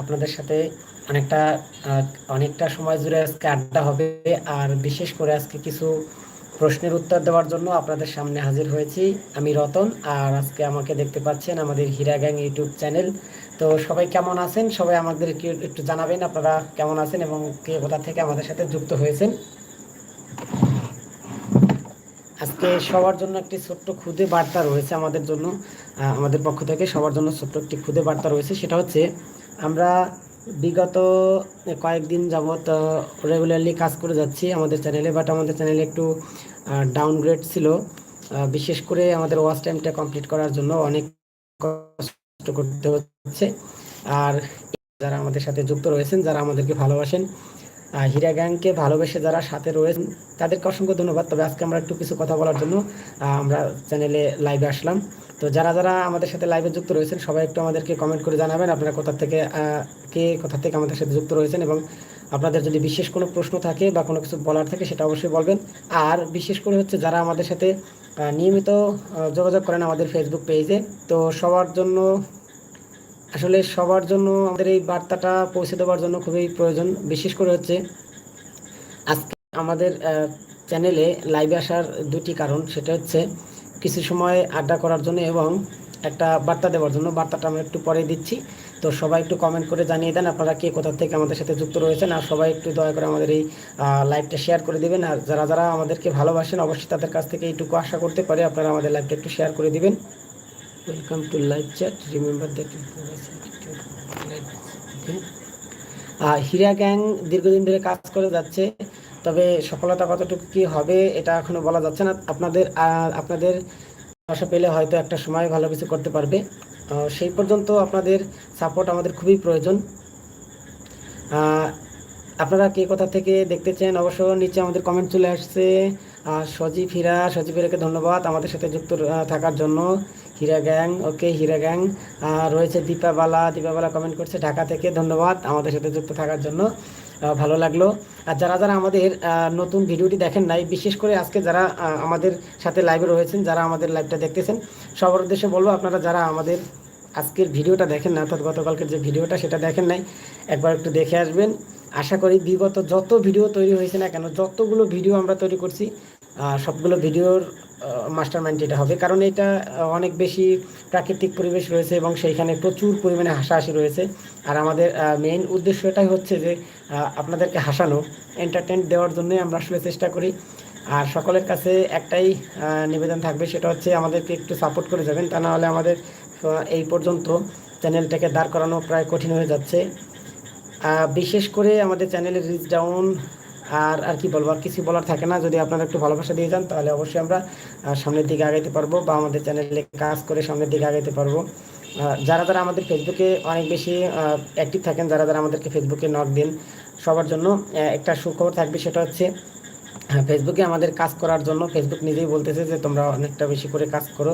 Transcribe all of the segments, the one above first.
আপনাদের সাথে অনেকটা অনেকটা সময় জুড়ে আজকে আড্ডা হবে। আর বিশেষ করে আজকে কিছু প্রশ্নের উত্তর দেওয়ার জন্য আপনাদের সামনে হাজির হয়েছি আমি রতন। আর আজকে আমাকে দেখতে পাচ্ছেন আমাদের হীরা গ্যাং ইউটিউব চ্যানেল। তো সবাই কেমন আছেন? সবাই আমাদের একটু জানাবেন আপনারা কেমন আছেন এবং কে কোথা থেকে আমাদের সাথে যুক্ত হয়েছেন। আজকে সবার জন্য একটি ছোট্ট খুদে বার্তা রয়েছে আমাদের জন্য। আমাদের পক্ষ থেকে সবার জন্য ছোট্ট একটি খুদে বার্তা রয়েছে। সেটা হচ্ছে আমরা বিগত কয়েকদিন যাবৎ রেগুলারলি কাজ করে যাচ্ছি আমাদের চ্যানেলে বাট আমাদের চ্যানেলে একটু ডাউনগ্রেড ছিল। বিশেষ করে আমাদের ওয়াচ টাইমটা কমপ্লিট করার জন্য অনেক কষ্ট করতে হচ্ছে। আর যারা আমাদের সাথে যুক্ত রয়েছেন, যারা আমাদেরকে ভালোবাসেন হীরা গ্যাংকে ভালোবেসে যারা সাথে রয়েছেন, তাদেরকে অসংখ্য ধন্যবাদ। তবে আজকে আমরা একটু কিছু কথা বলার জন্য আমরা চ্যানেলে লাইভে আসলাম। তো যারা যারা আমাদের সাথে লাইভে যুক্ত রয়েছেন, সবাই একটু আমাদেরকে কমেন্ট করে জানাবেন আপনারা কোথা থেকে কে কোথা থেকে আমাদের সাথে যুক্ত রয়েছেন এবং আপনাদের যদি বিশেষ কোনো প্রশ্ন থাকে বা কোনো কিছু বলার থাকে সেটা অবশ্যই বলবেন। আর বিশেষ করে হচ্ছে যারা আমাদের সাথে নিয়মিত যোগাযোগ করেন আমাদের ফেসবুক পেজে তো সবার জন্য, আসলে সবার জন্য আমাদের এই বার্তাটা পৌঁছে দেওয়ার জন্য খুবই প্রয়োজন। বিশেষ করে হচ্ছে আজকে আমাদের চ্যানেলে লাইভে আসার দুটি কারণ, সেটা হচ্ছে কিছু সময় আড্ডা করার জন্য এবং একটা বার্তা দেওয়ার জন্য। বার্তাটা আমরা একটু পরে দিচ্ছি। তো সবাই একটু কমেন্ট করে জানিয়ে দেন আপনারা কে কোথা থেকে আমাদের সাথে যুক্ত রয়েছেন। আর সবাই একটু দয়া করে আমাদের এই লাইভটা শেয়ার করে দিবেন। আর যারা যারা আমাদেরকে ভালোবাসেন, অবশ্যই তাদের কাছ থেকে এইটুকু আশা করতে পারে আপনারা আমাদের লাইভটা একটু শেয়ার করে দিবেন। Welcome to live chat remember that Hira gang দীর্ঘদিন ধরে কাজ করে যাচ্ছে। তবে সফলতা কতটুকু কি হবে, এটা এখনও বলা যাচ্ছে না। আপনাদের আপনাদের আশা পেলে হয়তো একটা সময় ভালো কিছু করতে পারবে। সেই পর্যন্ত আপনাদের সাপোর্ট আমাদের খুবই প্রয়োজন। আপনারা কে কোথা থেকে দেখতে চান, অবশ্য নিচে আমাদের কমেন্ট চলে আসছে। সজীব হীরা, সজীব হীরাকে ধন্যবাদ আমাদের সাথে যুক্ত থাকার জন্য। হীরা গ্যাং ওকে হীরা গ্যাং রয়েছে দীপাবালা দীপাবালা কমেন্ট করছে ঢাকা থেকে, ধন্যবাদ আমাদের সাথে যুক্ত থাকার জন্য। ভালো লাগল। আর যারা যারা আমাদের নতুন ভিডিওটি দেখেন নাই, বিশেষ করে আজকে যারা আমাদের সাথে লাইভে রয়েছেন, যারা আমাদের লাইভটা দেখতেছেন, সবার উদ্দেশ্যে বলব আপনারা যারা আমাদের আজকের ভিডিওটা দেখেন না, অর্থাৎ গতকালকের যে ভিডিওটা সেটা দেখেন নাই, একবার একটু দেখে আসবেন। আশা করি বিগত যত ভিডিও তৈরি হয়েছে না কেন, যতগুলো ভিডিও আমরা তৈরি করছি সবগুলো ভিডিওর মাস্টার মাইন্ড এটা হবে। কারণ এটা অনেক বেশি প্রাকৃতিক পরিবেশ রয়েছে এবং সেইখানে প্রচুর পরিমাণে হাসাহাসি রয়েছে। আর আমাদের মেইন উদ্দেশ্য এটাই হচ্ছে যে আপনাদেরকে হাসানো এন্টারটেন দেওয়ার জন্যই আমরা আসলে চেষ্টা করি। আর সকলের কাছে একটাই নিবেদন থাকবে, সেটা হচ্ছে আমাদেরকে একটু সাপোর্ট করে যাবেন। তা নাহলে আমাদের এই পর্যন্ত চ্যানেলটাকে দাঁড় করানো প্রায় কঠিন হয়ে যাচ্ছে। বিশেষ করে আমাদের চ্যানেলের রিচ ডাউন আর আর কি বলব, আর কিছু বলার থাকে না। যদি আপনারা একটু ভালোবাসা দিয়ে যান, তাহলে অবশ্যই আমরা সামনের দিকে আগাইতে পারব বা আমাদের চ্যানেলে কাজ করে সামনের দিকে আগাইতে পারব। যারা যারা আমাদের ফেসবুকে অনেক বেশি অ্যাক্টিভ থাকেন, যারা যারা আমাদেরকে ফেসবুকে নক দিন, সবার জন্য একটা সুখবর থাকবে সেটা হচ্ছে ফেসবুকে আমাদের কাজ করার জন্য ফেসবুক নিজেই বলতেছে যে তোমরা অনেকটা বেশি করে কাজ করো।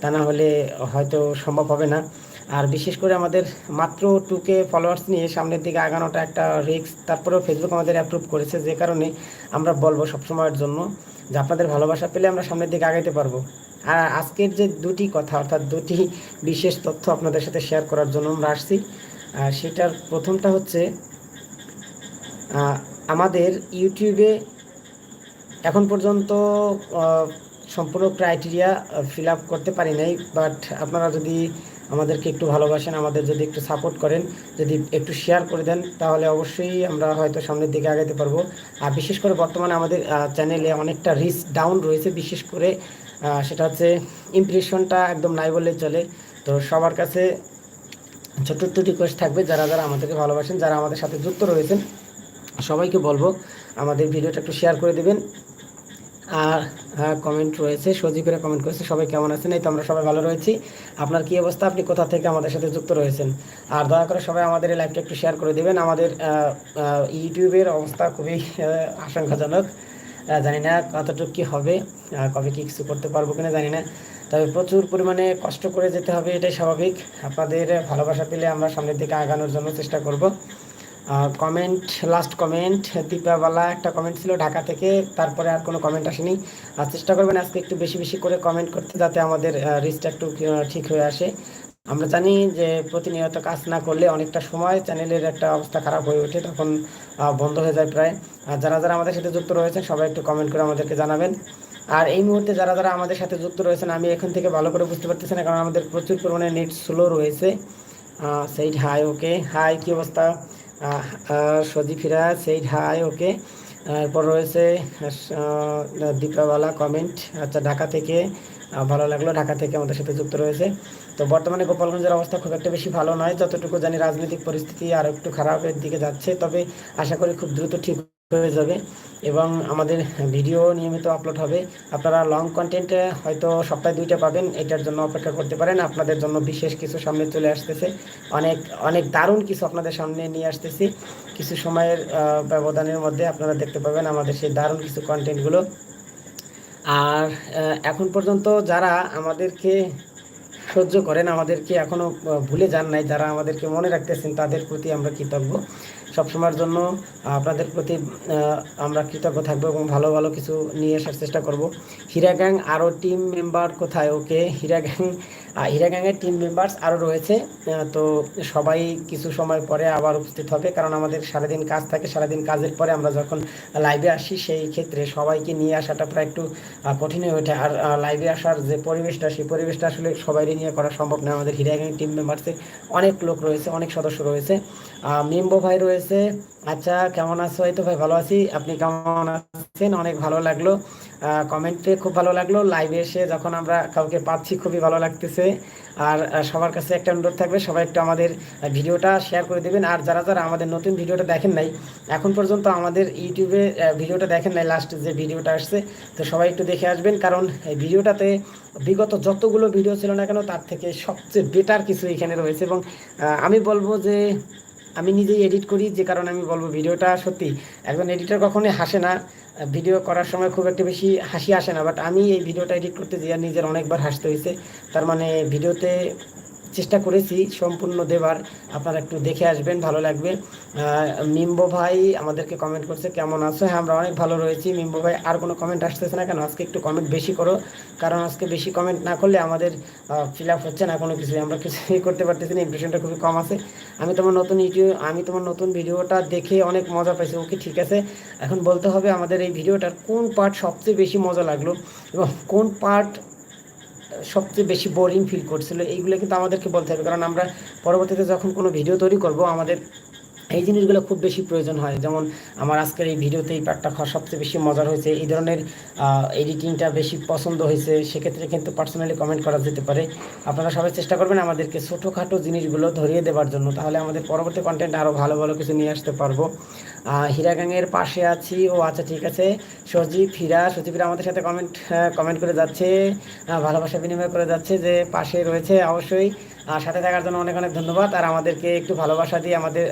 তা না হলে হয়তো সম্ভব হবে না। আর বিশেষ করে আমাদের মাত্র টুকে ফলোয়ার্স নিয়ে সামনের দিকে আগানোটা একটা রিক্স তারপরেও ফেসবুক আমাদের অ্যাপ্রুভ করেছে যে কারণে আমরা বলব সবসময়ের জন্য যে আপনাদের ভালোবাসা পেলে আমরা সামনের দিকে আগাইতে পারব। আর আজকের যে দুটি কথা, অর্থাৎ দুটি বিশেষ তথ্য আপনাদের সাথে শেয়ার করার জন্য আমরা আসছি সেটার প্রথমটা হচ্ছে আমাদের ইউটিউবে এখন পর্যন্ত সম্পূর্ণ ক্রাইটেরিয়া ফিল আপ করতে পারি নাই বাট আপনারা যদি আমাদেরকে একটু ভালোবাসেন, আমাদের যদি একটু সাপোর্ট করেন, যদি একটু শেয়ার করে দেন, তাহলে অবশ্যই আমরা হয়তো সামনের দিকে আগাতে পারব। আর বিশেষ করে বর্তমানে আমাদের চ্যানেলে অনেকটা রিস্ক ডাউন রয়েছে, বিশেষ করে সেটা হচ্ছে ইমপ্রেশনটা একদম নাই বললে চলে। তো সবার কাছে ছোট্ট একটু রিকোয়েস্ট থাকবে, যারা যারা আমাদেরকে ভালোবাসেন, যারা আমাদের সাথে যুক্ত রয়েছেন, সবাইকে বলব আমাদের ভিডিওটা একটু শেয়ার করে দেবেন। আর হ্যাঁ কমেন্ট রয়েছে সজীবেরা কমেন্ট করেছে, সবাই কেমন আছেন? এই তো আমরা সবাই ভালো রয়েছি। আপনার কি অবস্থা? আপনি কোথা থেকে আমাদের সাথে যুক্ত রয়েছেন? আর দয়া করে সবাই আমাদের এই লাইভটা একটু শেয়ার করে দেবেন। আমাদের ইউটিউবের অবস্থা খুবই আশঙ্কাজনক। জানি না কতটুকু কী হবে কবে কি কিছু করতে পারব কিনা জানি না। তবে প্রচুর পরিমাণে কষ্ট করে যেতে হবে, এটাই স্বাভাবিক। আপনাদের ভালোবাসা পেলে আমরা সামনের দিকে আগানোর জন্য চেষ্টা করব। কমেন্ট লাস্ট কমেন্ট দীপাবালা একটা কমেন্ট ছিল ঢাকা থেকে, তারপরে আর কোনো কমেন্ট আসেনি। আর চেষ্টা করবেন আজকে একটু বেশি বেশি করে কমেন্ট করতে যাতে আমাদের রিচটা একটু ঠিক হয়ে আসে। আমরা জানি যে প্রতিনিয়ত কাজ না করলে অনেকটা সময় চ্যানেলের একটা অবস্থা খারাপ হয়ে ওঠে, তখন বন্ধ হয়ে যায় প্রায়। আর যারা যারা আমাদের সাথে যুক্ত রয়েছেন, সবাই একটু কমেন্ট করে আমাদেরকে জানাবেন। আর এই মুহূর্তে যারা যারা আমাদের সাথে যুক্ত রয়েছেন, আমি এখান থেকে ভালো করে বুঝতে পারতেছি না, কারণ আমাদের প্রচুর পরিমাণে নেট স্লো রয়েছে। সেইট হাই ওকে হাই কী অবস্থা? সজি ফিরাজ সেইট হাই, ওকে। এরপর রয়েছে দীপাবালা কমেন্ট। আচ্ছা ঢাকা থেকে ভালো লাগল, ঢাকা থেকে আমাদের সাথে যুক্ত রয়েছে। তো বর্তমানে গোপালগঞ্জের অবস্থা খুব একটা বেশি ভালো নয়। যতটুকু জানি রাজনৈতিক পরিস্থিতি আরও একটু খারাপের দিকে যাচ্ছে, তবে আশা করি খুব দ্রুত ঠিক হয়ে যাবে এবং আমাদের ভিডিও নিয়মিত আপলোড হবে। আপনারা লং কন্টেন্টে হয়তো সপ্তাহে দুইটা পাবেন, এটার জন্য অপেক্ষা করতে পারেন। আপনাদের জন্য বিশেষ কিছু সামনে চলে আসতেছে। অনেক অনেক দারুণ কিছু আপনাদের সামনে নিয়ে আসতেছি। কিছু সময়ের ব্যবধানের মধ্যে আপনারা দেখতে পাবেন আমাদের সেই দারুণ কিছু কন্টেন্টগুলো আর এখন পর্যন্ত যারা আমাদেরকে সহ্য করেন, আমাদেরকে এখনও ভুলে যান নাই। যারা আমাদেরকে মনে রাখতেছেন, তাদের প্রতি আমরা কৃতজ্ঞ। সবসময়ের জন্য আপনাদের প্রতি আমরা কৃতজ্ঞ থাকব এবং ভালো ভালো কিছু নিয়ে আসার চেষ্টা করব। হীরা গ্যাং, আরও টিম মেম্বার কোথায়? ওকে, হীরা গ্যাং হীরা গ্যাংয়ের টিম মেম্বার্স আরও রয়েছে তো সবাই কিছু সময় পরে আবার উপস্থিত হবে, কারণ আমাদের সারাদিন কাজ থাকে, সারাদিন কাজের পরে আমরা যখন লাইভে আসি, সেই ক্ষেত্রে সবাইকে নিয়ে আসাটা প্রায় একটু কঠিন হয়ে ওঠে। আর লাইভে আসার যে পরিবেশটা, সেই পরিবেশটা আসলে সবাই নিয়ে করা সম্ভব নয়। আমাদের হীরা গ্যাং টিম মেম্বার্সে অনেক লোক রয়েছে, অনেক সদস্য রয়েছে। মিম্বো ভাই রয়েছে। আচ্ছা কেমন আছো? এই তো ভাই, ভালো আছি। আপনি কেমন আছেন? অনেক ভালো লাগল। কমেন্টে খুব ভালো লাগল। লাইভে এসে যখন আমরা কাউকে পাচ্ছি, খুবই ভালো লাগতেছে। আর সবার কাছে একটা অনুরোধ থাকবে, সবাই একটু আমাদের ভিডিওটা শেয়ার করে দেবেন। আর যারা যারা আমাদের নতুন ভিডিওটা দেখেন নাই, এখন পর্যন্ত আমাদের ইউটিউবে ভিডিওটা দেখেন নাই লাস্ট যে ভিডিওটা আসছে, তো সবাই একটু দেখে আসবেন। কারণ এই ভিডিওটাতে বিগত যতগুলো ভিডিও ছিল না কেন, তার থেকে সবচেয়ে বেটার কিছু এখানে রয়েছে। এবং আমি বলব যে, আমি নিজেই এডিট করি, যে কারণে আমি বলব ভিডিওটা সত্যি একজন এডিটর কখনোই হাসে না। ভিডিও করার সময় খুব একটা বেশি হাসি আসে না বাট আমি এই ভিডিওটা এডিট করতে যেয়ে নিজের অনেকবার হাসতে হয়েছে। তার মানে ভিডিওতে চেষ্টা করেছি সম্পূর্ণ দেবার। আপনারা একটু দেখে আসবেন, ভালো লাগবে। মিম্বো ভাই আমাদেরকে কমেন্ট করছে, কেমন আছো? হ্যাঁ আমরা অনেক ভালো রয়েছি। মিম্বো ভাই, আর কোনো কমেন্ট আসতেছে না কেন? আজকে একটু কমেন্ট বেশি করো। কারণ আজকে বেশি কমেন্ট না করলে আমাদের ফিল আপ হচ্ছে না, কোনো কিছুই। আমরা কিছুই করতে পারতেছি না ইমপ্রেশনটা খুবই কম আছে। আমি তোমার নতুন ইউটিউব আমি তোমার নতুন ভিডিওটা দেখে অনেক মজা পাইছি। ওকে, ঠিক আছে? এখন বলতে হবে আমাদের এই ভিডিওটার কোন পার্ট সবচেয়ে বেশি মজা লাগল এবং কোন পার্ট সবচেয়ে বেশি বোরিং ফিল করছিল। এইগুলো কিন্তু আমাদেরকে বলতে হবে। কারণ আমরা পরবর্তীতে যখন কোনো ভিডিও তৈরি করব, আমাদের এই জিনিসগুলো খুব বেশি প্রয়োজন হয়। যেমন আমার আজকের এই ভিডিওতে এই পার্টটা সবচেয়ে বেশি মজার হয়েছে। এই ধরনের এডিটিংটা বেশি পছন্দ হয়েছে। সেক্ষেত্রে কিন্তু পার্সোনালি কমেন্ট করা যেতে পারে। আপনারা সবাই চেষ্টা করবেন আমাদেরকে ছোটোখাটো জিনিসগুলো ধরিয়ে দেওয়ার জন্য। তাহলে আমাদের পরবর্তী কন্টেন্ট আরও ভালো ভালো কিছু নিয়ে আসতে পারব। হীরাগাঙের পাশে আছি। ও আচ্ছা ঠিক আছে। সজীব হীরা সজীবরা আমাদের সাথে কমেন্ট কমেন্ট করে যাচ্ছে। ভালোবাসা বিনিময় করে যাচ্ছে যে পাশে রয়েছে। অবশ্যই সাথে থাকার জন্য অনেক অনেক ধন্যবাদ। আর আমাদেরকে একটু ভালোবাসা দিয়ে আমাদের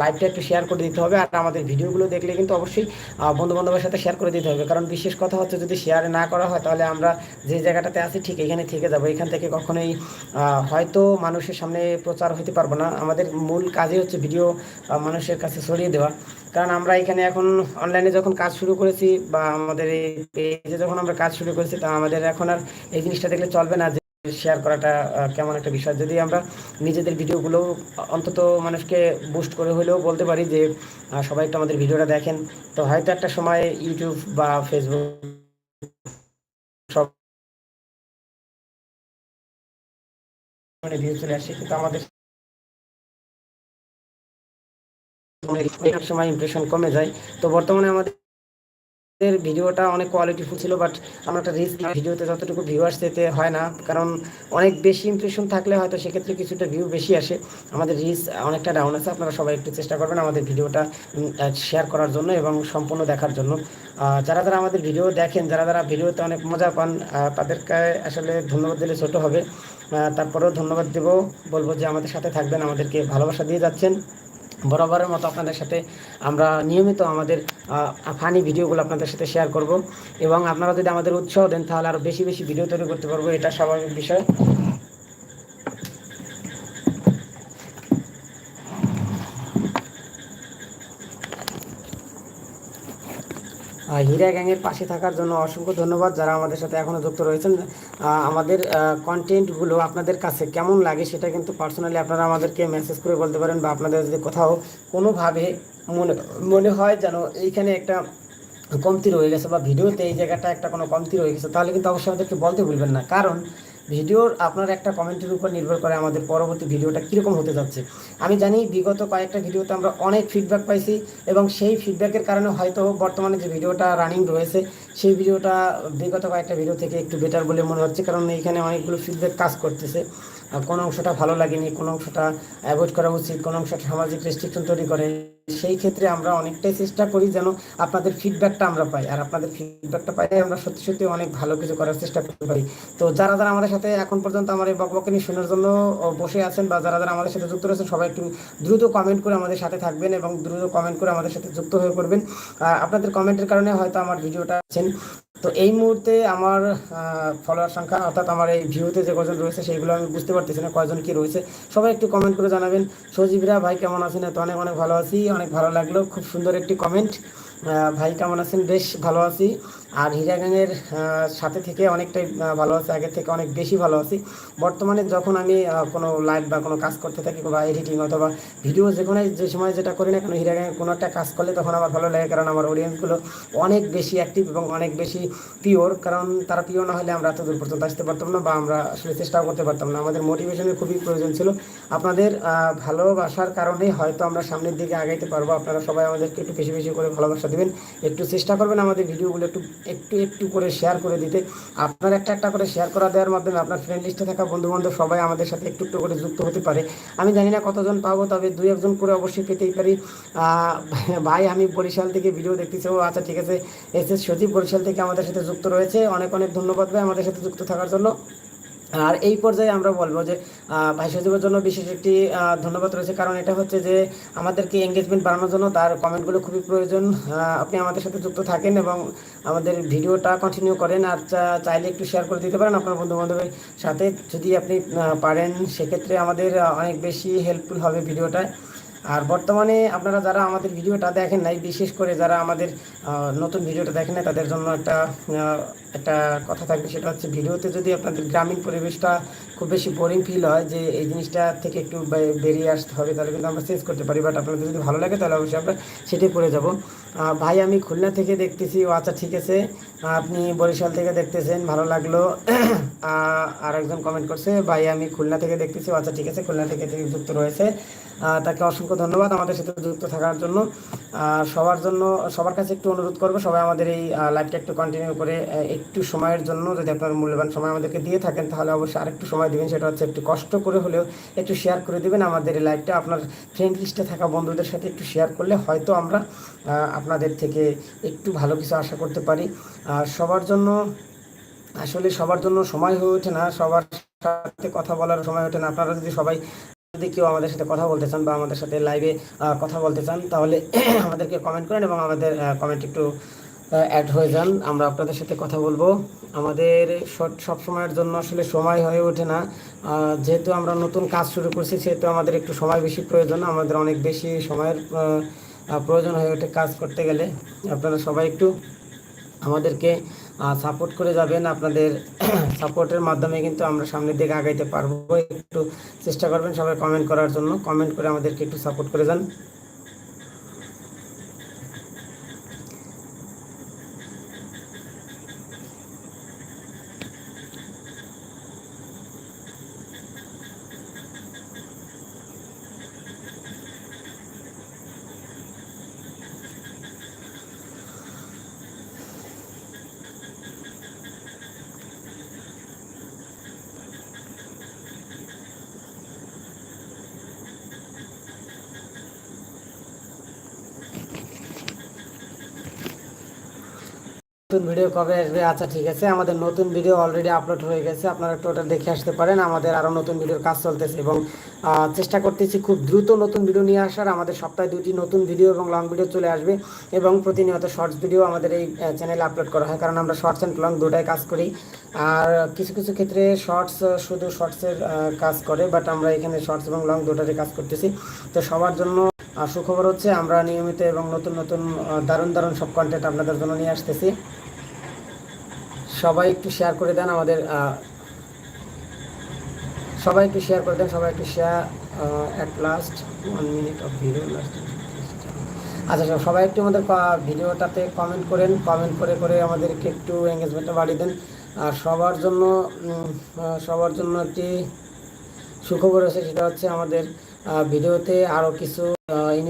লাইভটা একটু শেয়ার করে দিতে হবে। আর আমাদের ভিডিওগুলো দেখলে কিন্তু অবশ্যই বন্ধু বান্ধবের সাথে শেয়ার করে দিতে হবে। কারণ বিশেষ কথা হচ্ছে যদি শেয়ার না করা হয়, তাহলে আমরা যে জায়গাটাতে আছি ঠিক এখানে থেকে যাব। এখান থেকে কখনোই হয়তো মানুষের সামনে প্রচার হতে পারব না। আমাদের মূল কাজই হচ্ছে ভিডিও মানুষের কাছে ছড়িয়ে দেওয়া। কারণ আমরা এখানে এখন অনলাইনে যখন কাজ শুরু করেছি বা আমাদের এই পেজে যখন আমরা কাজ শুরু করেছি, তা আমাদের এখন আর এই জিনিসটা দেখলে চলবে না শেয়ার করাটা কেমন একটা বিষয়। যদি আমরা নিজেদের ভিডিওগুলো অন্তত মানুষকে বুস্ট করে হলেও বলতে পারি যে সবাই একটু আমাদের ভিডিওটা দেখেন। তো হয়তো একটা সময় ইউটিউব বা ফেসবুক সব মানে ভিউ চলে আসে, কিন্তু আমাদের সময় ইমপ্রেশন কমে যায়। তো বর্তমানে আমাদের ভিডিওটা অনেক কোয়ালিটিফুল ছিল বাট আমরা একটা রিস্ক ভিডিওতে যতটুকু ভিউ আসতে হয় না, কারণ অনেক বেশি ইমপ্রেশন থাকলে হয়তো সেক্ষেত্রে কিছুটা ভিউ বেশি আসে। আমাদের রিস অনেকটা ডাউন আছে, আপনারা সবাই একটু চেষ্টা করবেন আমাদের ভিডিওটা শেয়ার করার জন্য এবং সম্পূর্ণ দেখার জন্য। যারা যারা আমাদের ভিডিও দেখেন, যারা যারা ভিডিওতে অনেক মজা পান তাদেরকে আসলে ধন্যবাদ দিলে ছোটো হবে। তারপরেও ধন্যবাদ দেবো। বলব যে আমাদের সাথে থাকবেন, আমাদেরকে ভালোবাসা দিয়ে যাচ্ছেন। বরাবরের মতো আপনাদের সাথে আমরা নিয়মিত আমাদের ফানি ভিডিওগুলো আপনাদের সাথে শেয়ার করব। এবং আপনারা যদি আমাদের উৎসাহ দেন, তাহলে আরও বেশি বেশি ভিডিও তৈরি করতে পারব। এটা স্বাভাবিক বিষয়। হীরা গ্যাংয়ের পাশে থাকার জন্য অসংখ্য ধন্যবাদ যারা আমাদের সাথে এখনও যুক্ত রয়েছেন। আমাদের কন্টেন্টগুলো আপনাদের কাছে কেমন লাগে সেটা কিন্তু পার্সোনালি আপনারা আমাদেরকে মেসেজ করে বলতে পারেন বা আপনাদের যদি কোথাও কোনোভাবে মনে মনে হয় যেন এইখানে একটা কমতি রয়ে গেছে বা ভিডিওতে এই জায়গাটা একটা কোনো কমতি রয়ে গেছে, তাহলে কিন্তু অবশ্যই আমাদেরকে বলতে ভুলবেন না। কারণ ভিডিওর আপনার একটা কমেন্টের উপর নির্ভর করে আমাদের পরবর্তী ভিডিওটা কীরকম হতে যাচ্ছে। আমি জানি বিগত কয়েকটা ভিডিওতে আমরা অনেক ফিডব্যাক পাইছি এবং সেই ফিডব্যাকের কারণে হয়তো বর্তমানে যে ভিডিওটা রানিং রয়েছে, সেই ভিডিওটা বিগত কয়েকটা ভিডিও থেকে একটু বেটার বলে মনে হচ্ছে কারণ এইখানে অনেকগুলো ফিডব্যাক কাজ করতেছে। কোন অংশটা ভালো লাগেনি, কোন অংশটা অ্যাভয়েড করা উচিত, কোন অংশটা সামাজিক রেস্ট্রিকশন তৈরি করে। সেই ক্ষেত্রে আমরা অনেকটাই চেষ্টা করি যেন আপনাদের ফিডব্যাকটা আমরা পাই। আর আপনাদের ফিডব্যাকটা পাই আমরা সত্যি সত্যি অনেক ভালো কিছু করার চেষ্টা করতে পারি। তো যারা যারা আমাদের সাথে এখন পর্যন্ত আমার এই বকবকানি শোনার জন্য বসে আছেন বা যারা যারা আমাদের সাথে যুক্ত রয়েছেন, সবাই একটু দ্রুত কমেন্ট করে আমাদের সাথে থাকবেন এবং দ্রুত কমেন্ট করে আমাদের সাথে যুক্ত হয়ে পড়বেন। আপনাদের কমেন্টের কারণে হয়তো আমার ভিডিওটা আছেন। তো এই মুহূর্তে আমার ফলোয়ার সংখ্যা অর্থাৎ আমার এই ভিউতে যে কজন রয়েছে, সেইগুলো আমি বুঝতে পারতেছি না, কয়জন কি রয়েছে। সবাই একটু কমেন্ট করে জানাবেন। সজীবরা, ভাই কেমন আছেন? তো অনেক অনেক ভালো আছি। অনেক ভালো লাগল। খুব সুন্দর একটি কমেন্ট ভাই কেমন আছেন? বেশ ভালো আছি। আর হীরাগাঙের সাথে থেকে অনেকটাই ভালো আছি, আগের থেকে অনেক বেশি ভালো আছি। বর্তমানে যখন আমি কোনো লাইভ বা কোনো কাজ করতে থাকি বা এডিটিং অথবা ভিডিও যে কোনো, যে সময় যেটা করি না কেন হীরাগাঙের কোনো একটা কাজ করলে তখন আমার ভালো লাগে, কারণ আমার অডিয়েন্সগুলো অনেক বেশি অ্যাক্টিভ এবং অনেক বেশি পিওর কারণ তারা পিওর না হলে আমরা এত দূর পর্যন্ত আসতে পারতাম না বা আমরা আসলে চেষ্টাও করতে পারতাম না। আমাদের মোটিভেশনের খুবই প্রয়োজন ছিল। আপনাদের ভালোবাসার কারণেই হয়তো আমরা সামনের দিকে আগাইতে পারব। আপনারা সবাই আমাদেরকে একটু বেশি বেশি করে ভালোবাসা দিবেন। একটু চেষ্টা করবেন আমাদের ভিডিওগুলো একটু একটু একটু করে শেয়ার করে দিতে। আপনার একটা একটা করে শেয়ার করা দেওয়ার মাধ্যমে আপনার ফ্রেন্ড লিস্টে থাকা বন্ধু বান্ধব সবাই আমাদের সাথে একটু একটু করে যুক্ত হতে পারে। আমি জানি না কতজন পাবো, তবে দুই একজন করে অবশ্যই পেতেই পারি। ভাই, আমি বরিশাল থেকে ভিডিও দেখতেছি। ও আচ্ছা ঠিক আছে। এস এস সচিব বরিশাল থেকে আমাদের সাথে যুক্ত রয়েছে। অনেক অনেক ধন্যবাদ ভাই আমাদের সাথে যুক্ত থাকার জন্য। আর এই পর্যায়ে আমরা বলব যে আহ, ভাই সজীবের জন্য বিশেষ একটি ধন্যবাদ রয়েছে। কারণ এটা হচ্ছে যে আমাদেরকে এঙ্গেজমেন্ট বাড়ানোর জন্য তার কমেন্টগুলো খুবই প্রয়োজন। আপনি আমাদের সাথে যুক্ত থাকেন এবং আমাদের ভিডিওটা কন্টিনিউ করেন। আর চাইলে একটু শেয়ার করে দিতে পারেন আপনার বন্ধু বান্ধবের সাথে। যদি আপনি পারেন সেক্ষেত্রে আমাদের অনেক বেশি হেল্পফুল হবে ভিডিওটা। আর বর্তমানে আপনারা যারা আমাদের ভিডিওটা দেখেন নাই, বিশেষ করে যারা আমাদের নতুন ভিডিওটা দেখেন নাই, তাদের জন্য একটা একটা কথা থাকবে, সেটা হচ্ছে ভিডিওতে যদি আপনাদের গ্রামীণ পরিবেশটা খুব বেশি বোরিং ফিল হয়, যে এই জিনিসটা থেকে একটু বেরিয়ে আসতে হবে, তাহলে কিন্তু আমরা চেঞ্জ করতে পারি। বাট আপনাদের যদি ভালো লাগে, তাহলে অবশ্যই আমরা সেটাই করে যাব। ভাই, আমি খুলনা থেকে দেখতেছি। ও আচ্ছা ঠিক আছে। আপনি বরিশাল থেকে দেখতেছেন, ভালো লাগল। আর একজন কমেন্ট করছে, ভাই, আমি খুলনা থেকে দেখতেছি। আচ্ছা ঠিক আছে, খুলনা থেকে যুক্ত রয়েছে। তাকে অসংখ্য ধন্যবাদ আমাদের সাথে যুক্ত থাকার জন্য। আহ, সবার জন্য সবার কাছে একটু অনুরোধ করব সবাই আমাদের এই লাইভটা একটু কন্টিনিউ করে একটু সময়ের জন্য যদি আপনার মূল্যবান সময় আমাদেরকে দিয়ে থাকেন তাহলে অবশ্যই আরেকটু সময় দিবেন। সেটা হচ্ছে একটু কষ্ট করে হলেও একটু শেয়ার করে দিবেন। আমাদের এই লাইভটা আপনার ফ্রেন্ড লিস্টে থাকা বন্ধুদের সাথে একটু শেয়ার করলে হয়তো আমরা আপনাদের থেকে একটু ভালো কিছু আশা করতে পারি। আর সবার জন্য আসলে সবার জন্য সময় হয়ে ওঠে না সবার সাথে কথা বলার সময় ওঠে না। আপনারা যদি সবাই যদি কেউ আমাদের সাথে কথা বলতে চান বা আমাদের সাথে লাইভে কথা বলতে চান, তাহলে আমাদেরকে কমেন্ট করেন এবং আমাদের কমেন্ট একটু অ্যাড হয়ে যান। আমরা আপনাদের সাথে কথা বলব। আমাদের সব- সময়ের জন্য আসলে সময় হয়ে ওঠে না। যেহেতু আমরা নতুন কাজ শুরু করছি, সেহেতু আমাদের একটু সময় বেশি প্রয়োজন। আমাদের অনেক বেশি সময়ের প্রয়োজন হয়ে ওঠে কাজ করতে গেলে। আপনারা সবাই একটু আমাদেরকে সাপোর্ট করে যাবেন। আপনাদের সাপোর্টের মাধ্যমে কিন্তু আমরা সামনের দিকে আগাইতে পারব। একটু চেষ্টা করবেন সবাই কমেন্ট করার জন্য। কমেন্ট করে আমাদেরকে একটু সাপোর্ট করে যান। নতুন ভিডিও কবে আসবে? আচ্ছা ঠিক আছে। আমাদের নতুন ভিডিও অলরেডি আপলোড হয়ে গেছে। আপনারা একটু ওটা দেখে আসতে পারেন। আমাদের আরও নতুন ভিডিওর কাজ চলতেছে এবং চেষ্টা করতেছি খুব দ্রুত নতুন ভিডিও নিয়ে আসার। আমাদের সপ্তাহে দুটি নতুন ভিডিও এবং লং ভিডিও চলে আসবে এবং প্রতিনিয়ত শর্টস ভিডিও আমাদের এই চ্যানেলে আপলোড করা হয়। কারণ আমরা শর্টস অ্যান্ড লং দুটাই কাজ করি। আর কিছু কিছু ক্ষেত্রে শর্টস শুধু শর্টসের কাজ করে বাট আমরা এখানে শর্টস এবং লং দুটারই কাজ করতেছি। তো সবার জন্য আর সুখবর হচ্ছে আমরা নিয়মিত এবং নতুন নতুন দারুণ দারুণ সব কন্টেন্ট আপনাদের জন্য নিয়ে আসতেছি। সবাই একটু শেয়ার করে দেন আমাদের সবাই একটু শেয়ার করে দেন সবাই একটু share at last one minute of video last আচ্ছা আচ্ছা, সবাই একটু আমাদের ভিডিওটাতে কমেন্ট করেন কমেন্ট করে করে আমাদেরকে একটু এঙ্গেজমেন্টটা বাড়িয়ে দেন। আর সবার জন্য সবার জন্য একটি সুখবর আছে সেটা হচ্ছে আমাদের ভিডিওতে আরও কিছু